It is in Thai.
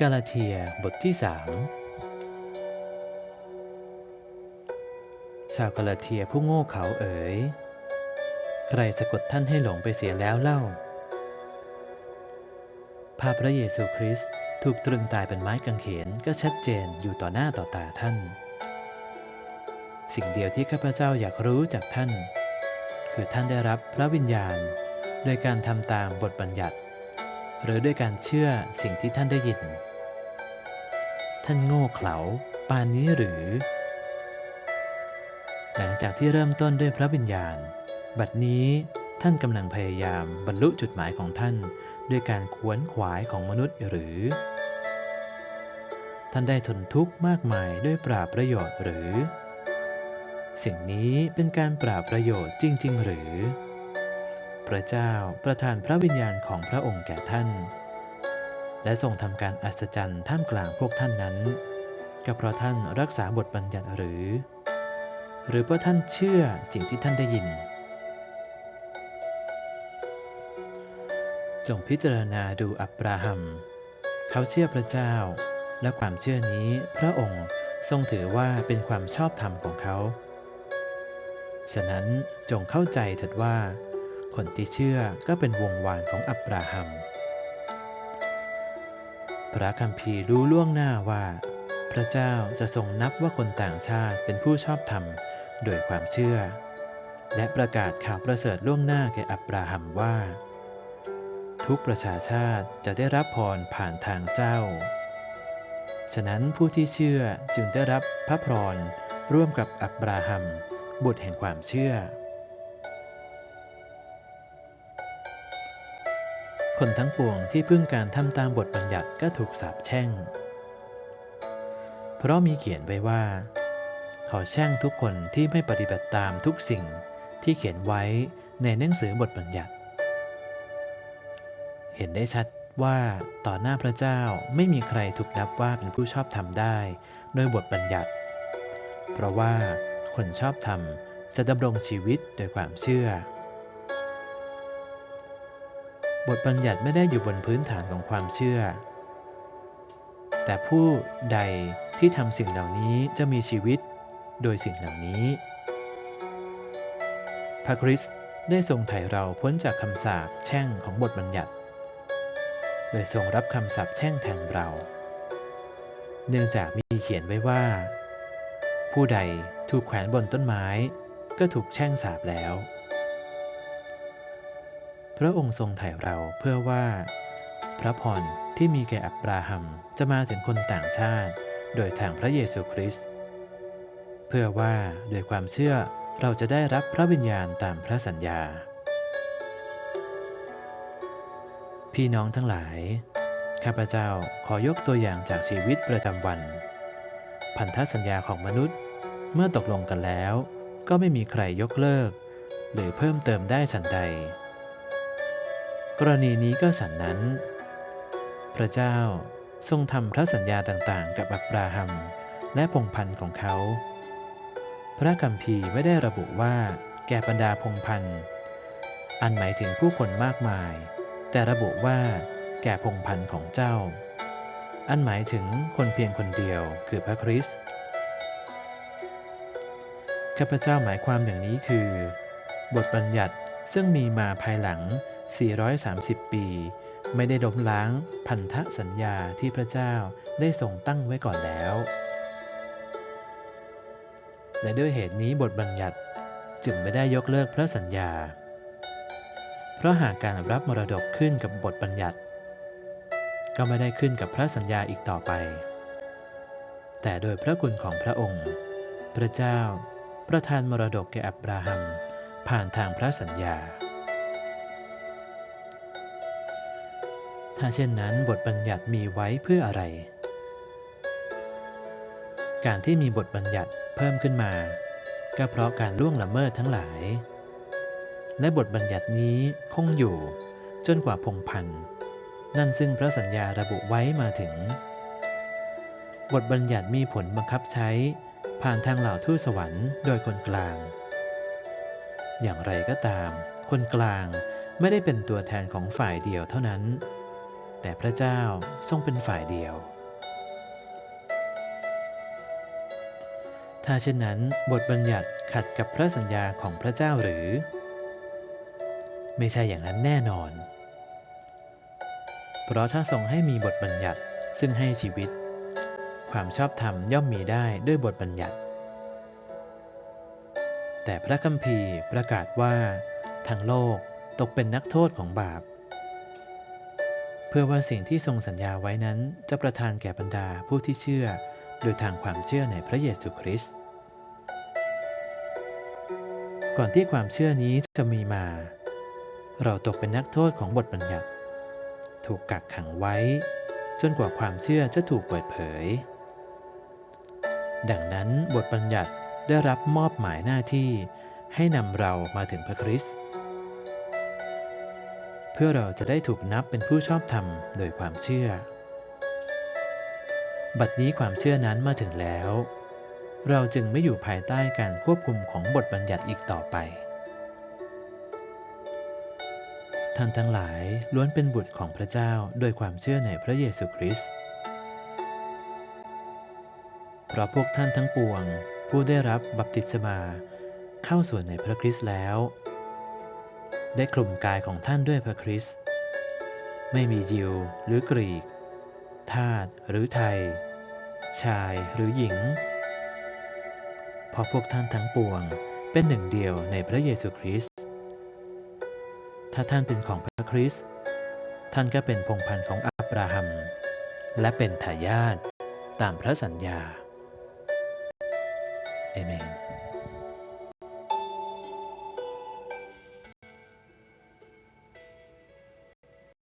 กาลาเทียบทที่สามชาวกาลาเทียผู้โง่เขลาเอ๋ย ใครสะกดท่านให้หลงไปเสียแล้วเล่า ภาพพระเยซูคริสต์ถูกตรึงตายเป็นไม้กางเขนก็ชัดเจนอยู่ต่อหน้าต่อตาท่าน สิ่งเดียวที่ข้าพเจ้าอยากรู้จากท่าน คือท่านได้รับพระวิญญาณ โดยการทำตามบทบัญญัติ หรือด้วยการเชื่อสิ่งที่ท่านได้ยิน ท่านโง่เขลาปานนี้หรือ หลังจากที่เริ่มต้นด้วยพระวิญญาณ บัดนี้ท่านกำลังพยายามบรรลุจุดหมายของท่าน ด้วยการขวนขวายของมนุษย์หรือ ท่านได้ทนทุกข์มากมายด้วยปราบประโยชน์หรือ สิ่งนี้เป็นการปราบประโยชน์จริง ๆ หรือ พระเจ้าประทานพระวิญญาณของพระองค์แก่ท่าน และทรงทำการอัศจรรย์ท่ามกลางพวกท่านนั้นก็เพราะท่านรักษาบทบัญญัติหรือ หรือเพราะท่านเชื่อสิ่งที่ท่านได้ยิน จงพิจารณาดูอับราฮัม เขาเชื่อพระเจ้า และความเชื่อนี้พระองค์ทรงถือว่าเป็นความชอบธรรมของเขา ฉะนั้นจงเข้าใจเถิดว่า คนที่เชื่อก็เป็นวงวานของอับราฮัม พระคัมภีร์รู้ล่วงหน้าว่า พระเจ้าจะทรงนับว่าคนต่างชาติเป็นผู้ชอบธรรมโดยความเชื่อ และประกาศข่าวประเสริฐล่วงหน้าแก่อับราฮัมว่า ทุกประชาชาติจะได้รับพรผ่านทางเจ้า ฉะนั้นผู้ที่เชื่อจึงได้รับพระพรร่วมกับอับราฮัมบุตรแห่งความเชื่อ คนทั้งปวงที่พึ่งการทำตามบทบัญญัติก็ถูกสาปแช่ง เพราะมีเขียนไว้ว่า เขาแช่งทุกคนที่ไม่ปฏิบัติตามทุกสิ่งที่เขียนไว้ในหนังสือบทบัญญัติ เห็นได้ชัดว่าต่อหน้าพระเจ้าไม่มีใครถูกนับว่าเป็นผู้ชอบธรรมได้โดยบทบัญญัติ เพราะว่าคนชอบธรรมจะดำรงชีวิตโดยความเชื่อ บทบัญญัติไม่ได้อยู่บนพื้นฐานของความเชื่อ แต่ผู้ใดที่ทำสิ่งเหล่านี้จะมีชีวิตโดยสิ่งเหล่านี้ พระคริสต์ได้ทรงไถ่เราพ้นจากคำสาปแช่งของบทบัญญัติ โดยทรงรับคำสาปแช่งแทนเรา เนื่องจากมีเขียนไว้ว่า ผู้ใดถูกแขวนบนต้นไม้ก็ถูกแช่งสาปแล้ว พระองค์ทรงไถ่เราเพื่อว่า พระพรที่มีแก่อับราฮัมจะมาถึงคนต่างชาติ โดยทางพระเยซูคริสต์เพื่อว่าโดยความเชื่อเราจะได้รับพระวิญญาณตามพระสัญญา พี่น้องทั้งหลาย ข้าพเจ้าขอยกตัวอย่างจากชีวิตประจำวัน พันธสัญญาของมนุษย์ เมื่อตกลงกันแล้ว ก็ไม่มีใครยกเลิก หรือเพิ่มเติมได้ฉันใด กรณีนี้ก็ฉันนั้น พระเจ้าทรงทำพระสัญญาต่างๆ กับอับราฮัม และพงพันธ์ของเขา พระคัมภีร์ไม่ได้ระบุว่า แก่บรรดาพงพันธ์ อันหมายถึงผู้คนมากมาย แต่ระบุว่า แก่พงพันธ์ของเจ้า อันหมายถึงคนเพียงคนเดียวคือพระคริสต์ข้าพเจ้าหมายความอย่างนี้คือ บทบัญญัติซึ่งมีมาภายหลัง 430 ปี ไม่ได้ล้มล้างพันธสัญญาที่พระเจ้าได้ทรงตั้งไว้ก่อนแล้ว และด้วยเหตุนี้บทบัญญัติจึงไม่ได้ยกเลิกพระสัญญา เพราะหากการรับมรดกขึ้นกับบทบัญญัติ ก็ไม่ได้ขึ้นกับพระสัญญาอีกต่อไป แต่โดยพระคุณของพระองค์ พระเจ้าประทานมรดกแก่อับราฮัมผ่านทางพระสัญญา ถ้าเช่นนั้นบทบัญญัติมีไว้เพื่ออะไร การที่มีบทบัญญัติเพิ่มขึ้นมา ก็เพราะการล่วงละเมิดทั้งหลาย และบทบัญญัตินี้คงอยู่จนกว่าพงพันธ์นั่นซึ่งพระสัญญาระบุไว้มาถึง บทบัญญัติมีผลบังคับใช้ผ่านทางเหล่าทูตสวรรค์โดยคนกลาง อย่างไรก็ตาม คนกลางไม่ได้เป็นตัวแทนของฝ่ายเดียวเท่านั้น แต่พระเจ้าทรงเป็นฝ่ายเดียว ถ้าเช่นนั้นบทบัญญัติขัดกับพระสัญญาของพระเจ้าหรือ ไม่ใช่อย่างนั้นแน่นอน เพราะถ้าทรงให้มีบทบัญญัติซึ่งให้ชีวิต ความชอบธรรมย่อมมีได้ด้วยบทบัญญัติ แต่พระคัมภีร์ประกาศว่า ทั้งโลกตกเป็นนักโทษของบาป พื่อว่าสิ่งที่ทรงสัญญาไว้นั้นจะประทานแก่บรรดาผู้ที่เชื่อ โดยทางความเชื่อในพระเยซูคริสต์ก่อนที่ความเชื่อนี้จะมีมา เราตกเป็นนักโทษของบทบัญญัติ ถูกกักขังไว้ จนกว่าความเชื่อจะถูกเปิดเผย ดังนั้นบทบัญญัติได้รับมอบหมายหน้าที่ให้นำเรามาถึงพระคริสต์ เพื่อเราจะได้ถูกนับเป็นผู้ชอบธรรมโดยความเชื่อ บัดนี้ความเชื่อนั้นมาถึงแล้ว เราจึงไม่อยู่ภายใต้การควบคุมของบทบัญญัติอีกต่อไปท่านทั้งหลายล้วนเป็นบุตรของพระเจ้าโดยความเชื่อในพระเยซูคริสต์ เพราะพวกท่านทั้งปวง ผู้ได้รับบัพติศมา เข้าส่วนในพระคริสต์แล้ว ได้คลุมกายของท่านด้วยพระคริสต์ไม่มียิวหรือกรีก ทาสหรือไทย ชายหรือหญิง เพราะพวกท่านทั้งปวงเป็นหนึ่งเดียวในพระเยซูคริสต์ ถ้าท่านเป็นของพระคริสต์ ท่านก็เป็นพงพันธุ์ของอับราฮัม และเป็นทายาทตามพระสัญญา เอเมน